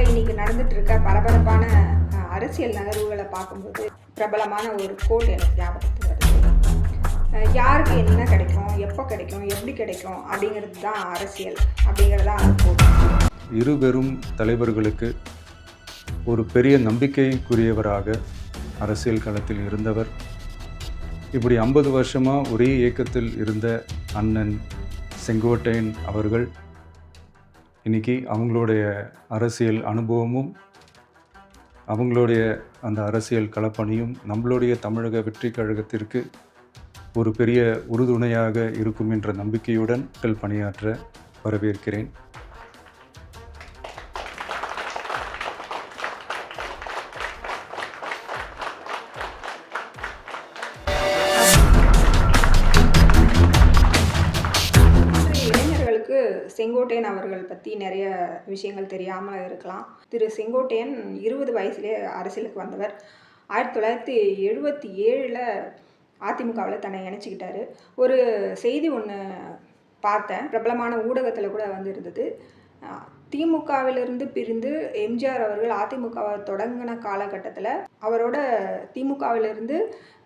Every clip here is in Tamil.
தமிழ்நாட்டில் இன்னைக்கு நடந்துட்டு இருக்க பரபரப்பான அரசியல் நகர்வுகளை பார்க்கும்போது பிரபலமான ஒரு கோட் எனக்கு ஞாபகத்துக்கு வருது. யாருக்கு என்ன கிடைக்கும் எப்போ கிடைக்கும் எப்படி கிடைக்கும் அப்படிங்கிறது தான் அரசியல் அப்படிங்கிறது தான் அந்த கோட் இரு பெரும் தலைவர்களுக்கு ஒரு பெரிய நம்பிக்கைக்குரியவராக அரசியல் களத்தில் இருந்தவர் இப்படி ஐம்பது வருஷமாக ஒரே இயக்கத்தில் இருந்த அண்ணன் செங்கோட்டையன் அவர்கள் இன்னைக்கு அவங்களுடைய அரசியல் அனுபவமும் அவங்களுடைய அந்த அரசியல் களப்பணியும் நம்மளுடைய தமிழக வெற்றி கழகத்திற்கு ஒரு பெரிய உறுதுணையாக இருக்கும் என்ற நம்பிக்கையுடன் பணியாற்ற வரவேற்கிறேன். செங்கோட்டையன் அவர்கள் பற்றி நிறைய விஷயங்கள் தெரியாமல் இருக்கலாம். திரு செங்கோட்டையன் இருபது வயசுலேயே அரசியலுக்கு வந்தவர். ஆயிரத்தி தொள்ளாயிரத்தி எழுபத்தி ஏழில் அதிமுகவில் தன்னை இணைச்சிக்கிட்டாரு. ஒரு செய்தி ஒன்று பார்த்தேன். பிரபலமான ஊடகத்தில் கூட வந்து இருந்தது. திமுகவிலிருந்து பிரிந்து எம்ஜிஆர் அவர்கள் அதிமுகவை தொடங்கின காலகட்டத்தில் அவரோட திமுகவிலிருந்து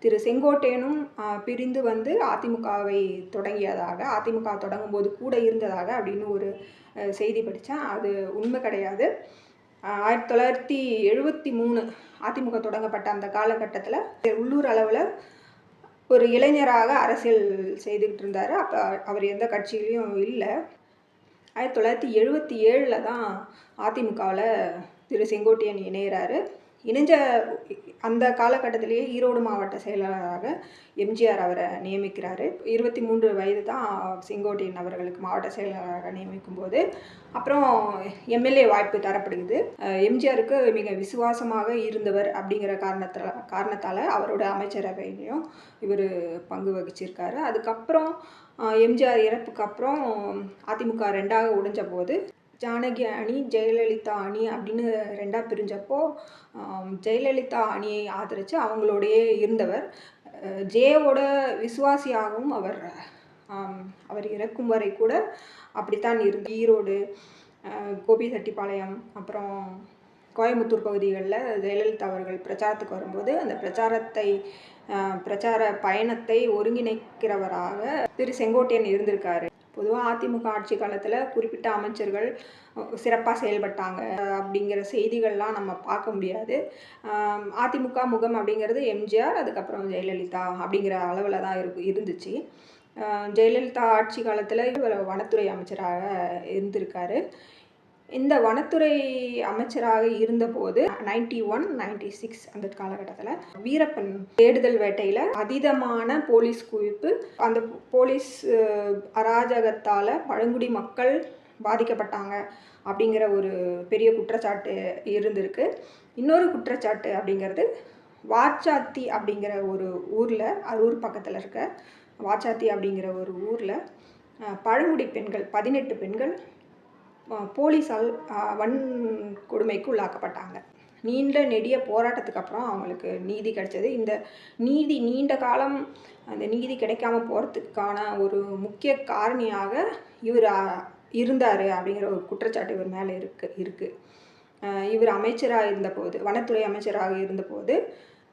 திரு செங்கோட்டையனும் பிரிந்து வந்து அதிமுகவை தொடங்கியதாக அதிமுக தொடங்கும் போது கூட இருந்ததாக அப்படின்னு ஒரு செய்தி படித்தேன் அது உண்மை கிடையாது. ஆயிரத்தி தொள்ளாயிரத்தி எழுபத்தி மூணு அதிமுக தொடங்கப்பட்ட அந்த காலகட்டத்தில் உள்ளூர் அளவில் ஒரு இளைஞராக அரசியல் செய்துக்கிட்டு இருந்தார். அப்போ அவர் எந்த கட்சியிலையும் இல்லை. ஆயிரத்தி தொள்ளாயிரத்தி எழுபத்தி ஏழில் தான் அதிமுகவில் திரு செங்கோட்டையன் இணையிறாரு. இணைஞ்ச அந்த காலகட்டத்திலேயே ஈரோடு மாவட்ட செயலாளராக எம்ஜிஆர் அவரை நியமிக்கிறாரு. இருபத்தி மூன்று வயது தான் செங்கோட்டையன் அவர்களுக்கு மாவட்ட செயலாளராக நியமிக்கும் போது அப்புறம் எம்எல்ஏ வாய்ப்பு தரப்படுகிறது. எம்ஜிஆருக்கு மிக விசுவாசமாக இருந்தவர் அப்படிங்கிற காரணத்தில் காரணத்தால் அவரோட அமைச்சரவையிலையும் இவர் பங்கு வகிச்சிருக்காரு. அதுக்கப்புறம் எம்ஜிஆர் இறப்புக்கு அப்புறம் அதிமுக ரெண்டாக உடைஞ்ச போது ஜானகி அணி ஜெயலலிதா அணி அப்படின்னு ரெண்டாக பிரிஞ்சப்போ ஜெயலலிதா அணியை ஆதரித்து அவங்களோடையே இருந்தவர். ஜேவோட விசுவாசியாகவும் அவர் அவர் இறக்கும் வரை கூட அப்படித்தான் இருந்து ஈரோடு கோபி கோபிசெட்டிப்பாளையம் அப்புறம் கோயம்புத்தூர் பகுதிகளில் ஜெயலலிதா அவர்கள் பிரச்சாரத்துக்கு வரும்போது அந்த பிரச்சாரத்தை பிரச்சார பயணத்தை ஒருங்கிணைக்கிறவராக திரு செங்கோட்டையன் இருந்திருக்காரு. பொதுவாக அதிமுக ஆட்சி காலத்தில் குறிப்பிட்ட அமைச்சர்கள் சிறப்பாக செயல்பட்டாங்க. அப்படிங்கிற செய்திகள்லாம் நம்ம பார்க்க முடியாது. அதிமுக முகம் அப்படிங்கிறது எம்ஜிஆர் அதுக்கப்புறம் ஜெயலலிதா அப்படிங்கிற அளவில் தான் இருக்கு இருந்துச்சு. ஜெயலலிதா ஆட்சி காலத்தில் இவர் வனத்துறை அமைச்சராக இருந்திருக்காரு. இந்த வனத்துறை அமைச்சராக இருந்தபோது நைன்டி ஒன் நைன்டி சிக்ஸ் அந்த காலகட்டத்தில் வீரப்பன் தேடுதல் வேட்டையில் அதீதமான போலீஸ் குவிப்பு அந்த போலீஸ் அராஜகத்தால் பழங்குடி மக்கள் பாதிக்கப்பட்டாங்க அப்படிங்கிற ஒரு பெரிய குற்றச்சாட்டு இருந்திருக்கு. இன்னொரு குற்றச்சாட்டு அப்படிங்கிறது வாச்சாத்தி அப்படிங்கிற ஒரு ஊரில் அரூர் பக்கத்தில் இருக்க வாச்சாத்தி அப்படிங்கிற ஒரு ஊரில் பழங்குடி பெண்கள் பதினெட்டு பெண்கள் போலீஸால் வன்கொடுமைக்கு உள்ளாக்கப்பட்டாங்க. நீண்ட நெடிய போராட்டத்துக்கு அப்புறம் அவங்களுக்கு நீதி கிடைச்சது. இந்த நீதி நீண்ட காலம் அந்த நீதி கிடைக்காம போகிறதுக்கான ஒரு முக்கிய காரணியாக இவர் இருந்தார் அப்படிங்கிற ஒரு குற்றச்சாட்டு இவர் மேலே இருக்கு இருக்குது இவர் அமைச்சராக இருந்தபோது வனத்துறை அமைச்சராக இருந்தபோது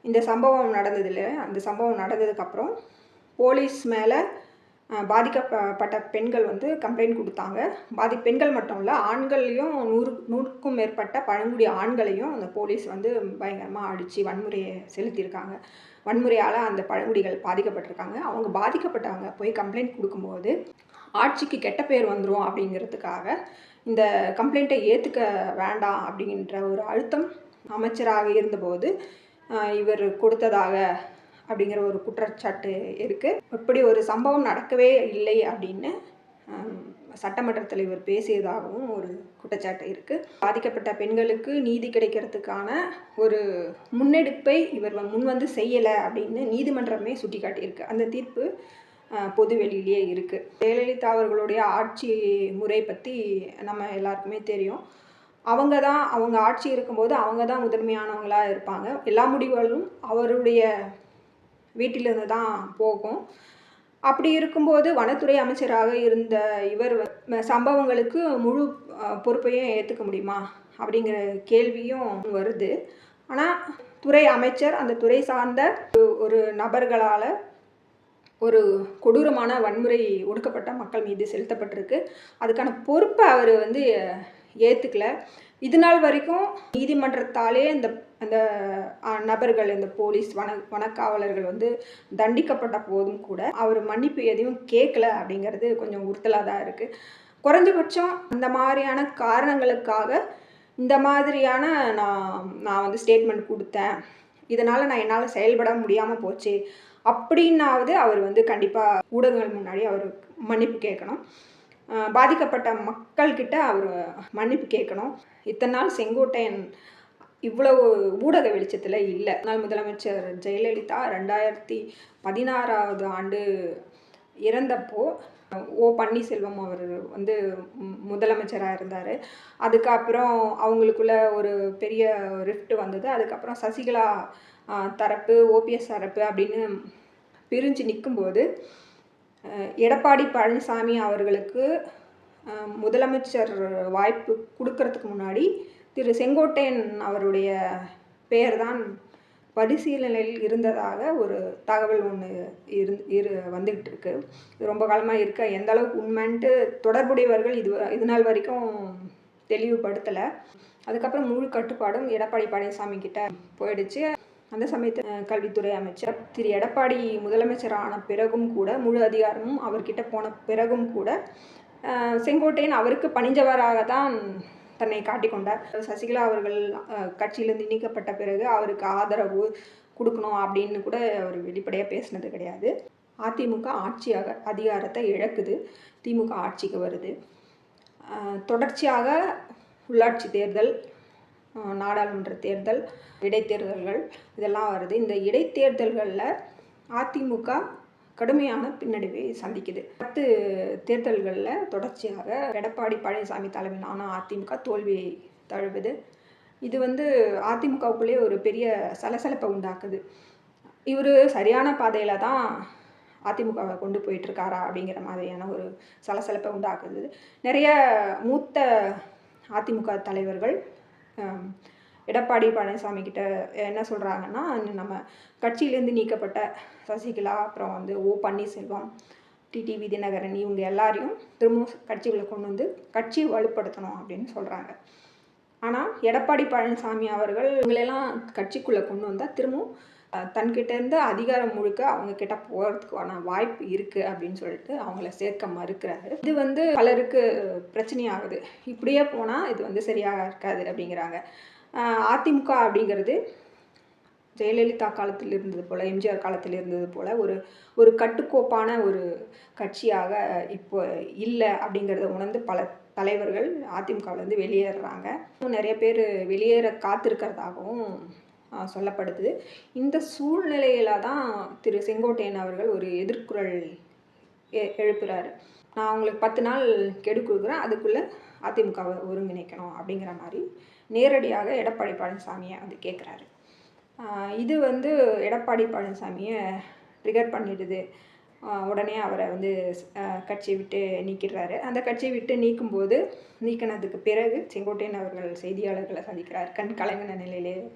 இந்த சம்பவம் நடந்ததில்லை. அந்த சம்பவம் நடந்ததுக்கப்புறம் போலீஸ் மேலே பாதிக்கப்பட்ட பெண்கள் வந்து கம்ப்ளைண்ட் கொடுத்தாங்க. பாதி பெண்கள் மட்டும் இல்லை ஆண்களையும் நூறு நூறுக்கும் மேற்பட்ட பழங்குடி ஆண்களையும் அந்த போலீஸ் வந்து பயங்கரமாக அடித்து வன்முறையை செலுத்தியிருக்காங்க. வன்முறையால் அந்த பழங்குடிகள் பாதிக்கப்பட்டிருக்காங்க. அவங்க பாதிக்கப்பட்டவங்க போய் கம்ப்ளைண்ட் கொடுக்கும்போது ஆட்சிக்கு கெட்ட பேர் வந்துடும் அப்படிங்கிறதுக்காக இந்த கம்ப்ளைண்ட்டை ஏற்றுக்க வேண்டாம் அப்படின்ற ஒரு அழுத்தம் அமைச்சராக இருந்தபோது இவர் கொடுத்ததாக அப்படிங்கிற ஒரு குற்றச்சாட்டு இருக்குது இப்படி ஒரு சம்பவம் நடக்கவே இல்லை அப்படின்னு சட்டமன்றத்தில் இவர் பேசியதாகவும் ஒரு குற்றச்சாட்டு இருக்குது பாதிக்கப்பட்ட பெண்களுக்கு நீதி கிடைக்கிறதுக்கான ஒரு முன்னெடுப்பை இவர் முன்வந்து முன் வந்து செய்யலை அப்படின்னு நீதிமன்றமே சுட்டிக்காட்டியிருக்கு. அந்த தீர்ப்பு பொது வெளியிலேயே இருக்குது ஜெயலலிதா அவர்களுடைய ஆட்சி முறை பற்றி நம்ம எல்லாருக்குமே தெரியும். அவங்க தான் அவங்க ஆட்சி இருக்கும்போது அவங்க தான் முதன்மையானவங்களாக இருப்பாங்க. எல்லா முடிவுகளும் அவருடைய வீட்டிலிருந்து தான் போகும். அப்படி இருக்கும்போது வனத்துறை அமைச்சராக இருந்த இவர் சம்பவங்களுக்கு முழு பொறுப்பையும் ஏற்றுக்க முடியுமா? அப்படிங்கிற கேள்வியும் வருது. ஆனால் துறை அமைச்சர் அந்த துறை சார்ந்த ஒரு- ஒரு நபர்களால் ஒரு கொடூரமான வன்முறை ஒடுக்கப்பட்ட மக்கள் மீது செலுத்தப்பட்டிருக்கு. அதுக்கான பொறுப்பை அவர் வந்து ஏற்றுக்கல இது நாள் வரைக்கும் நீதிமன்றத்தாலே இந்த அந்த நபர்கள் இந்த போலீஸ் வன வனக்காவலர்கள் வந்து தண்டிக்கப்பட்ட போதும் கூட அவர் மன்னிப்பு எதையும் கேட்கல அப்படிங்கிறது கொஞ்சம் உறுத்தலாக தான் இருக்குது குறைஞ்சபட்சம் அந்த மாதிரியான காரணங்களுக்காக இந்த மாதிரியான நான் நான் வந்து ஸ்டேட்மெண்ட் கொடுத்தேன். இதனால் நான் என்னால் செயல்பட முடியாமல் போச்சு. அப்படின்னாவது அவர் வந்து கண்டிப்பாக ஊடகங்கள் முன்னாடி அவர் மன்னிப்பு கேட்கணும். பாதிக்கப்பட்ட மக்கள்கிட்ட அவர் மன்னிப்பு கேட்கணும். இத்தனை நாள் செங்கோட்டையன் இவ்வளவு ஊடக வெளிச்சத்தில் இல்லை. நாள் முதலமைச்சர் ஜெயலலிதா ரெண்டாயிரத்தி பதினாறாவது ஆண்டு இறந்தப்போ ஓ பன்னீர்செல்வம் அவர் வந்து முதலமைச்சராக இருந்தார். அதுக்கப்புறம் அவங்களுக்குள்ள ஒரு பெரிய ரிஃப்ட் வந்தது. அதுக்கப்புறம் சசிகலா தரப்பு ஓபிஎஸ் தரப்பு அப்படின்னு பிரிஞ்சு நிற்கும்போது எடப்பாடி பழனிசாமி அவர்களுக்கு முதலமைச்சர் வாய்ப்பு கொடுக்கறதுக்கு முன்னாடி திரு செங்கோட்டையன் அவருடைய பெயர் தான் பரிசீலனையில் இருந்ததாக ஒரு தகவல் ஒன்று இரு இரு வந்துகிட்டு இருக்கு. இது ரொம்ப காலமாக இருக்க எந்த அளவுக்கு உண்மைன்ட்டு தொடர்புடையவர்கள் இது இது நாள் வரைக்கும் தெளிவுபடுத்தலை. அதுக்கப்புறம் முழு கட்டுப்பாடும் எடப்பாடி பழனிசாமி கிட்ட போயிடுச்சு. அந்த சமயத்தில் கல்வித்துறை அமைச்சர் திரு. எடப்பாடி முதலமைச்சரான பிறகும் கூட முழு அதிகாரமும் அவர்கிட்ட போன பிறகும் கூட செங்கோட்டையன் அவருக்கு பணிஞ்சவராக தான் தன்னை காட்டிக்கொண்டார் சசிகலா அவர்கள் கட்சியிலிருந்து நீக்கப்பட்ட பிறகு அவருக்கு ஆதரவு கொடுக்கணும் அப்படின்னு கூட அவர் வெளிப்படையாக பேசினது கிடையாது. அதிமுக ஆட்சியாக அதிகாரத்தை இழக்குது. திமுக ஆட்சிக்கு வருது. தொடர்ச்சியாக உள்ளாட்சி தேர்தல் நாடாளுமன்ற தேர்தல் இடைத்தேர்தல்கள் இதெல்லாம் வருது. இந்த இடைத்தேர்தல்களில் அதிமுக கடுமையான பின்னடைவை சந்திக்குது. பத்து தேர்தல்களில் தொடர்ச்சியாக எடப்பாடி பழனிசாமி தலைமையிலான அதிமுக தோல்வியை தழுவுது. இது வந்து அதிமுகவுக்குள்ளேயே ஒரு பெரிய சலசலப்பை உண்டாக்குது. இவர் சரியான பாதையில் தான் அதிமுகவை கொண்டு போயிட்டுருக்காரா அப்படிங்கிற மாதிரியான ஒரு சலசலப்பை உண்டாக்குது. நிறைய மூத்த அதிமுக தலைவர்கள் எடப்பாடி பழனிசாமி கிட்ட என்ன சொல்கிறாங்கன்னா நம்ம கட்சியிலேருந்து நீக்கப்பட்ட சசிகலா அப்புறம் வந்து ஓ பன்னீர்செல்வம் டிடிவி தினகரன் இவங்க எல்லாரையும் திரும்பவும் கட்சிகளை கொண்டு வந்து கட்சியை வலுப்படுத்தணும் அப்படின்னு சொல்கிறாங்க ஆனால் எடப்பாடி பழனிசாமி அவர்கள் இவங்களெல்லாம் கட்சிக்குள்ளே கொண்டு வந்தால் திரும்பவும் தன்கிட்டேருந்து தன்கிட்ட இருந்து அதிகாரம் முழுக்க அவங்க கிட்ட போகிறதுக்கான வாய்ப்பு இருக்குது அப்படின்னு சொல்லிட்டு அவங்கள சேர்க்க மறுக்கிறாரு. இது வந்து பலருக்கு பிரச்சனையாகுது. இப்படியே போனால் இது வந்து சரியாக இருக்காது அப்படிங்கிறாங்க. அதிமுக அப்படிங்கிறது ஜெயலலிதா காலத்தில் இருந்தது போல் எம்ஜிஆர் காலத்தில் இருந்தது போல் ஒரு ஒரு கட்டுக்கோப்பான ஒரு கட்சியாக இப்போ இல்லை அப்படிங்கிறத உணர்ந்து பல தலைவர்கள் அதிமுகவிலேருந்து வெளியேறுறாங்க. இன்னும் நிறைய பேர் வெளியேற காத்திருக்கிறதாகவும் சொல்லப்படுது. இந்த சூழ்நிலையில தான் திரு செங்கோட்டையன் அவர்கள் ஒரு எதிர்குரல் எ- எழுப்புறாரு. நான் உங்களுக்கு பத்து நாள் கெடு கொடுக்குறேன். அதுக்குள்ளே அதிமுகவை ஒருங்கிணைக்கணும் அப்படிங்கிற மாதிரி நேரடியாக எடப்பாடி பழனிசாமியை வந்து கேட்குறாரு இது வந்து எடப்பாடி பழனிசாமியை ட்ரிகர் பண்ணிடுது. உடனே அவரை வந்து கட்சியை விட்டு நீக்கிடுறாரு. அந்த கட்சியை விட்டு நீக்கும்போது நீக்கினதுக்கு பிறகு செங்கோட்டையன் அவர்கள் செய்தியாளர்களை சந்திக்கிறார். கண் கலங்கின நிலையிலே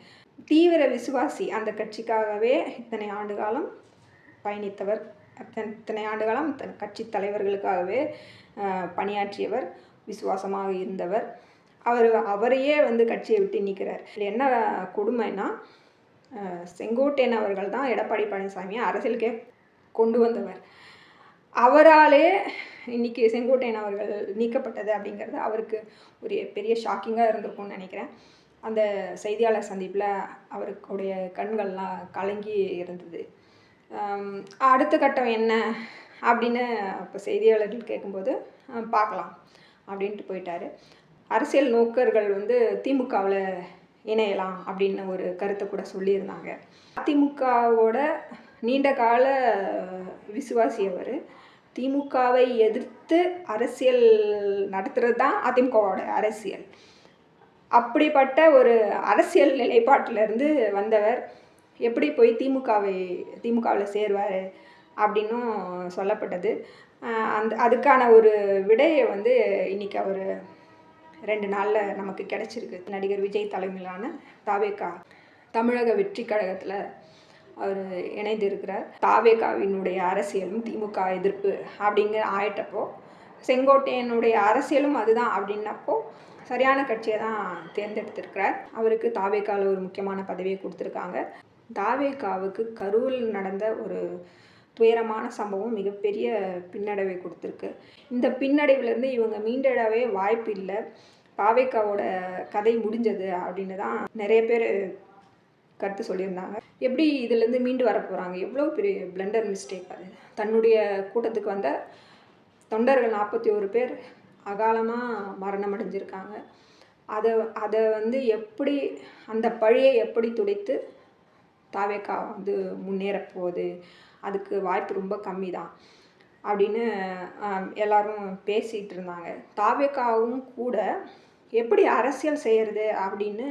தீவிர விசுவாசி அந்த கட்சிக்காகவே இத்தனை ஆண்டு காலம் பயணித்தவர். அத்தன் இத்தனை ஆண்டு காலம் தன் கட்சி தலைவர்களுக்காகவே பணியாற்றியவர் விசுவாசமாக இருந்தவர். அவர் அவரையே வந்து கட்சியை விட்டு நீக்கிறார். இதில் என்ன கொடுமைன்னா செங்கோட்டையன் அவர்கள் தான் எடப்பாடி பழனிசாமியை அரசியலுக்கே கொண்டு வந்தவர். அவராலே இன்னைக்கு செங்கோட்டையன் அவர்கள் நீக்கப்பட்டது அப்படிங்கிறது அவருக்கு ஒரு பெரிய ஷாக்கிங்காக இருந்திருக்கும்னு நினைக்கிறேன். அந்த செய்தியாளர் சந்திப்பில் அவருடைய கண்கள்லாம் கலங்கி இருந்தது. அடுத்த கட்டம் என்ன அப்படின்னு இப்போ செய்தியாளர்கள் கேட்கும்போது பார்க்கலாம் அப்படின்ட்டு போயிட்டாரு. அரசியல் நோக்கர்கள் வந்து திமுகவில் இணையலாம் அப்படின்னு ஒரு கருத்தை கூட சொல்லியிருந்தாங்க. அதிமுகவோட நீண்ட கால விசுவாசி அவர் திமுகவை எதிர்த்து அரசியல் நடத்துகிறது தான் அதிமுகவோட அரசியல். அப்படிப்பட்ட ஒரு அரசியல் நிலைப்பாட்டிலிருந்து வந்தவர். எப்படி போய் திமுகவை திமுகவில் சேருவார் அப்படின்னும் சொல்லப்பட்டது. அந்த அதுக்கான ஒரு விடையை வந்து இன்னைக்கு அவர் ரெண்டு நாளில் நமக்கு கிடச்சிருக்கு. நடிகர் விஜய் தலைமையிலான தாவேகா தமிழக வெற்றி கழகத்தில் அவர் இணைந்திருக்கிறார். தாவேகாவினுடைய அரசியலும் திமுக எதிர்ப்பு அப்படிங்கிற ஆயிட்டப்போ செங்கோட்டையனுடைய அரசியலும் அதுதான் அப்படின்னப்போ சரியான கட்சியை தான் தேர்ந்தெடுத்திருக்கிறார். அவருக்கு தாவேக்காவில் ஒரு முக்கியமான பதவியை கொடுத்துருக்காங்க. தாவேகாவுக்கு கரூரில் நடந்த ஒரு துயரமான சம்பவம் மிகப்பெரிய பின்னடைவை கொடுத்துருக்கு. இந்த பின்னடைவுலேருந்து இவங்க மீண்டடவே வாய்ப்பு இல்லை. பாவேக்காவோட கதை முடிஞ்சது அப்படின்னு தான் நிறைய பேர் கருத்து சொல்லியிருந்தாங்க. எப்படி இதுலேருந்து மீண்டு வர போகிறாங்க எவ்வளோ பெரிய பிளண்டர் மிஸ்டேக் அது. தன்னுடைய கூட்டத்துக்கு வந்த தொண்டர்கள் நாற்பத்தி ஒரு பேர் அகாலமாக மரணம் அடைஞ்சிருக்காங்க அதை அதை வந்து எப்படி அந்த பழியை எப்படி துடைத்து தாவேக்கா வந்து முன்னேற போகுது அதுக்கு வாய்ப்பு ரொம்ப கம்மி தான் அப்படின்னு எல்லாரும் பேசிகிட்டு இருந்தாங்க. தாவேக்காவும் கூட எப்படி அரசியல் செய்கிறது அப்படின்னு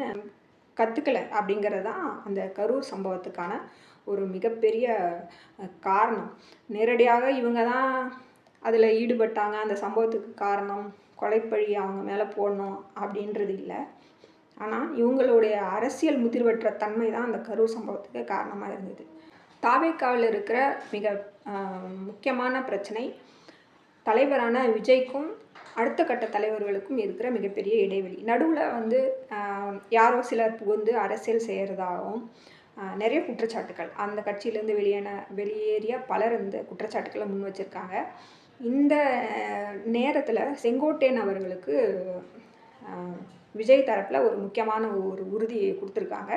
கற்றுக்கல அப்படிங்கிறது தான் அந்த கரூர் சம்பவத்துக்கான ஒரு மிகப்பெரிய காரணம். நேரடியாக இவங்க தான் அதில் ஈடுபட்டாங்க. அந்த சம்பவத்துக்கு காரணம் கொலைப்பழி அவங்க மேலே போடணும் அப்படின்றது இல்லை. ஆனால் இவங்களுடைய அரசியல் முதிர்வற்ற தன்மை தான் அந்த கரூர் சம்பவத்துக்கு காரணமாக இருந்தது. தாவேக்காவில் இருக்கிற மிக முக்கியமான பிரச்சனை தலைவரான விஜய்க்கும் அடுத்த கட்ட தலைவர்களுக்கும் இருக்கிற மிகப்பெரிய இடைவெளி. நடுவில் வந்து யாரோ சிலர் புகுந்து அரசியல் செய்கிறதாகவும் நிறைய குற்றச்சாட்டுகள். அந்த கட்சியிலேருந்து வெளியேன வெளியேறிய பலர் இந்த குற்றச்சாட்டுக்களை முன் வச்சிருக்காங்க. இந்த நேரத்தில் செங்கோட்டையன் அவர்களுக்கு விஜய் தரப்பில் ஒரு முக்கியமான ஒரு உறுதியை கொடுத்துருக்காங்க.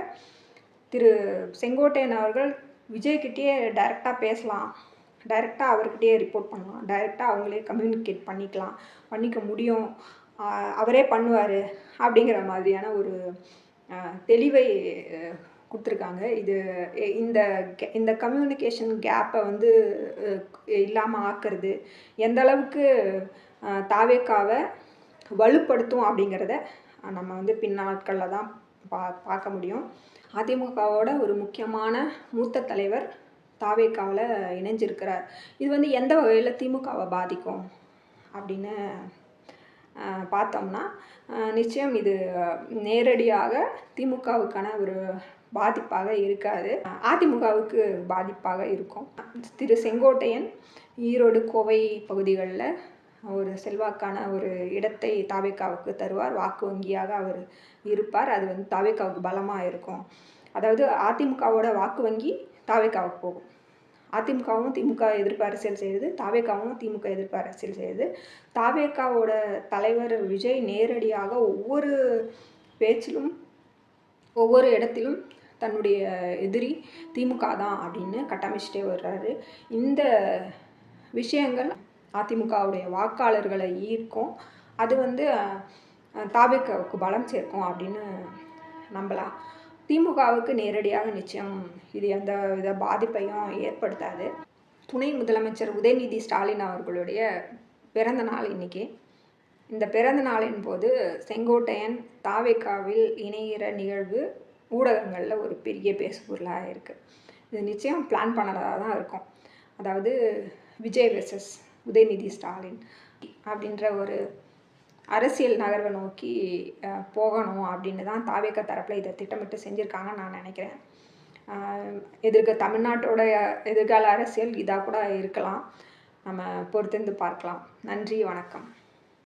திரு செங்கோட்டையன் அவர்கள் விஜய்கிட்டயே டைரெக்டாக பேசலாம். டைரெக்டாக அவர்கிட்டயே ரிப்போர்ட் பண்ணலாம். டைரெக்டாக அவங்களே கம்யூனிகேட் பண்ணிக்கலாம். பண்ணிக்க முடியும். அவரே பண்ணுவார் அப்படிங்கிற மாதிரியான ஒரு தெளிவை கொடுத்துருக்காங்க. இது இந்த இந்த கம்யூனிகேஷன் கேப்பை வந்து இல்லாமல் ஆக்கிறது எந்த அளவுக்கு தாவேக்காவை வலுப்படுத்தும் அப்படிங்கிறத நம்ம வந்து பின்னாட்களில் தான் பா பார்க்க முடியும். அதிமுகவோட ஒரு முக்கியமான மூத்த தலைவர் தாவேக்காவில் இணைஞ்சிருக்கிறார். இது வந்து எந்த வகையில் திமுகவை பாதிக்கும் அப்படின்னு பார்த்தோம்னா நிச்சயம் இது நேரடியாக திமுகவுக்கான ஒரு பாதிப்பாக இருக்காது. அதிமுகவுக்கு பாதிப்பாக இருக்கும். திரு செங்கோட்டையன் ஈரோடு கோவை பகுதிகளில் ஒரு செல்வாக்கான ஒரு இடத்தை தாவேக்காவுக்கு தருவார். வாக்கு வங்கியாக அவர் இருப்பார். அது வந்து தாவேக்காவுக்கு பலமாக இருக்கும். அதாவது அதிமுகவோட வாக்கு வங்கி தாவேக்காவுக்கு போகும். அதிமுகவும் திமுக எதிர்ப்பு அரசியல் செய்யுது தாவேக்காவும் திமுக எதிர்ப்பு அரசியல் செய்யுது தாவேக்காவோட தலைவர் விஜய் நேரடியாக ஒவ்வொரு பேச்சிலும் ஒவ்வொரு இடத்திலும் தன்னுடைய எதிரி திமுக தான் அப்படின்னு கட்டமைச்சிட்டே வர்றாரு. இந்த விஷயங்கள் அதிமுகவுடைய வாக்காளர்களை ஈர்க்கும். அது வந்து அஹ், பலம் சேர்க்கும் அப்படின்னு நம்பலாம். திமுகவுக்கு நேரடியாக நிச்சயம் இது எந்த வித பாதிப்பையும் ஏற்படுத்தாது. துணை முதலமைச்சர் உதயநிதி ஸ்டாலின் அவர்களுடைய பிறந்த நாள் இன்னைக்கு. இந்த பிறந்த நாளின் போது செங்கோட்டையன் தாவேக்காவில் இணைகிற நிகழ்வு ஊடகங்களில் ஒரு பெரிய பேசுபொருளாக இருக்குது இது நிச்சயம் பிளான் பண்ணதாக தான் இருக்கும். அதாவது விஜய் வெர்சஸ் உதயநிதி ஸ்டாலின் அப்படின்ற ஒரு அரசியல் நகர்வை நோக்கி போகணும் அப்படின்னு தான் தாவேக்க தரப்பில் இதை திட்டமிட்டு செஞ்சுருக்காங்கன்னு நான் நினைக்கிறேன். எதிர்க்க தமிழ்நாட்டோட எதிர்கால அரசியல் இதாக கூட இருக்கலாம். நம்ம பொறுத்திருந்து பார்க்கலாம். நன்றி வணக்கம்.